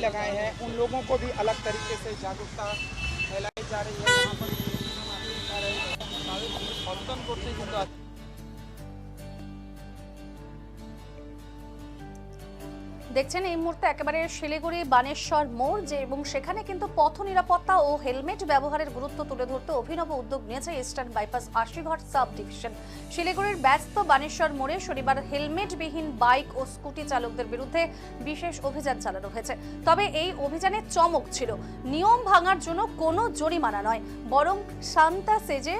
लगाए हैं। उन लोगों को भी अलग तरीके से जागरूकता फैलाई जा रही है। यहाँ पर দেখছেন এই মুহূর্তে একেবারে শিলিগুড়ি, বানেশ্বর মোড়, যে এবং সেখানে কিন্তু পথ নিরাপত্তা ও হেলমেট ব্যবহারের গুরুত্ব তুলে ধরতে অভিনব উদ্যোগ নিয়েছে Eastern bypass Ashighar sub division শিলিগুড়ির ব্যস্ত বানেশ্বর মোড়ে শনিবার হেলমেটবিহীন বাইক ও স্কুটি চালকদের বিরুদ্ধে বিশেষ অভিযান চালানো হয়েছে। তবে এই অভিযানে চমক ছিল। নিয়ম ভাঙার জন্য কোনো জরিমানা নয়, বরং শান্তা সেজে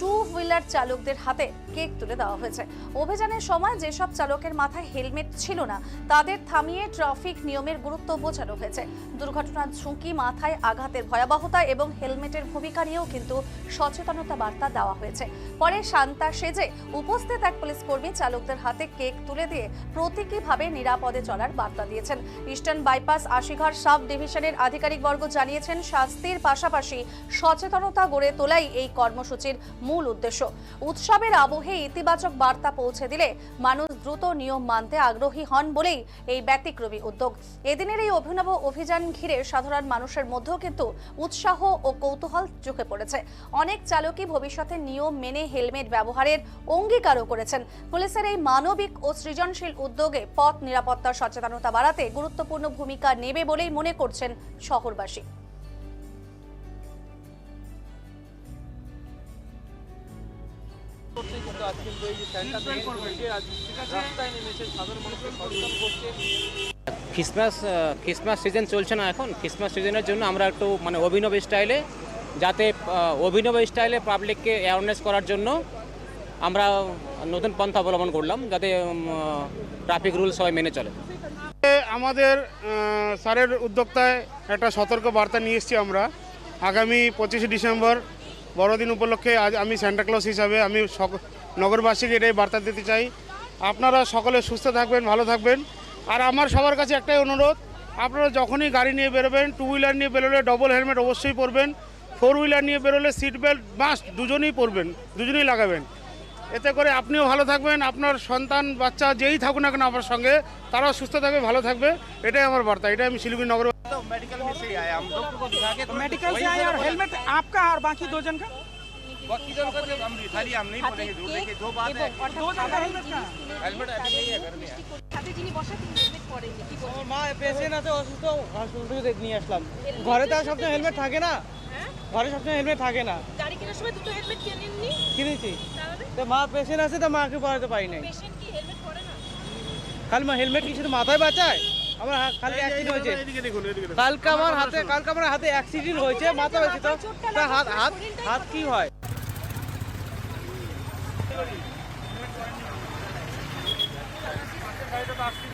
টু হুইলার চালকদের হাতে কেক তুলে দেওয়া হয়েছে। অভিযানের সময় যেসব চালকের মাথায় হেলমেট ছিল না, তাদের থামিয়ে ট্রাফিক নিয়মের গুরুত্ব বোঝানো হয়েছে। দুর্ঘটনার ঝুঁকি মাথায় আঘাতের ভয়াবহতা এবং হেলমেটের ভূমিকা নিয়েও কিন্তু সচেতনতা বার্তা দেওয়া হয়েছে। পরে শান্তা সেজে উপস্থিত এক পুলিশ কর্মী চালকদের হাতে কেক তুলে দিয়ে প্রতীকীভাবে নিরাপদে চলার বার্তা দিয়েছেন। ইস্টার্ন বাইপাস আশিঘর সাব ডিভিশনের আধিকারিকবর্গ জানিয়েছেন, শাস্তির পাশাপাশি সচেতনতা গড়ে তোলাই এই কর্মসূচির মূল উদ্দেশ্য। উৎসবের আবহে ইতিবাচক বার্তা পৌঁছে দিলে মানুষ দ্রুত নিয়ম মানতে আগ্রহী হন বলেই এই ব্যতিক্রমী উদ্যোগ। এদিনের এই অভিনব অভিযান ঘিরে সাধারণ মানুষের মধ্যেও কিন্তু উৎসাহ ও কৌতূহল চোখে পড়েছে। অনেক চালকই ভবিষ্যতে নিয়ম মেনে হেলমেট ব্যবহারের অঙ্গীকারও করেছেন। পুলিশের এই মানবিক ও সৃজনশীল উদ্যোগে পথ নিরাপত্তার সচেতনতা বাড়াতে গুরুত্বপূর্ণ ভূমিকা নেবে বলেই মনে করছেন শহরবাসী। কিন্তু আজ কিন্তু এই যে সেন্টার রাস্তায় নেমেছে সাধারণ মানুষকে সচেতন করছে। ক্রিসমাস আহ, ক্রিসমাস সিজন চলছে না এখন। ক্রিসমাস সিজনের জন্য আমরা একটু মানে অভিনব স্টাইলে যাতে অভিনব স্টাইলে পাবলিককে অ্যাওয়ারনেস করার জন্য আমরা নতুন পন্থা অবলম্বন করলাম যাতে ট্রাফিক রুল সবাই মেনে চলে। আমাদের স্যারের উদ্যোক্তায় একটা সতর্ক বার্তা নিয়ে এসেছি আমরা। আগামী পঁচিশে ডিসেম্বর বড়দিন উপলক্ষে আজ আমি স্যান্টাক্লজ হিসাবে আমি সক- নগরবাসীকে এটাই বার্তা দিতে চাই আপনারা সকলে সুস্থ থাকবেন ভালো থাকবেন আর আমার সবার কাছে একটাই অনুরোধ আপনারা যখনই গাড়ি নিয়ে বেরোবেন টু হুইলার নিয়ে বেরোলে ডবল হেলমেট অবশ্যই পরবেন ফোর হুইলার নিয়ে বেরোলে সিট বেল্ট মাস্ট দুজনেই পরবেন দুজনেই লাগাবেন এতে করে আপনিও ভালো থাকবেন আপনার সন্তান বাচ্চা যেই থাকুক না কেন আমার সঙ্গে তারাও সুস্থ থাকবে ভালো থাকবে এটাই আমার বার্তা এটাই আমি শিলিগুড়ি নগর तो मेडिकल में से ही आया हम डॉक्टर को दिखा के मेडिकल से आया और हेलमेट आपका और बाकी दो जन का बाकी जन का जब हम खाली हम नहीं बोलेंगे झूठ देखिए दो बात है दो जन का हेलमेट का हेलमेट अभी नहीं है घर में হাতে যিনি বসা তিনি হেলমেট পরেননি কি বলবেন আমার মা পেশেন্ট আছে অসুস্থ হসপিটাল থেকে নিয়ে আসলাম ঘরে তো আর সবসময় হেলমেট থাকে না হ্যাঁ ঘরে সবসময় হেলমেট থাকে না গাড়ি কেনার সময় দুটো হেলমেট কিনেননি কিনেছি তাহলে তো মা পেশেন্ট আছে তো মাকে পড়াতে পারি নাই পেশেন্ট কি হেলমেট পরে না খালি মা হেলমেট কি শুধু মাথায় বাঁচায় আমার হা- খালি অ্যাক্সিডেন্ট হয়েছে কালকে আমার হাতে কালকে আমার হাতে অ্যাক্সিডেন্ট হয়েছে মাথা হয়েছে তো তা হাত হাত হাত কি হয় চলবে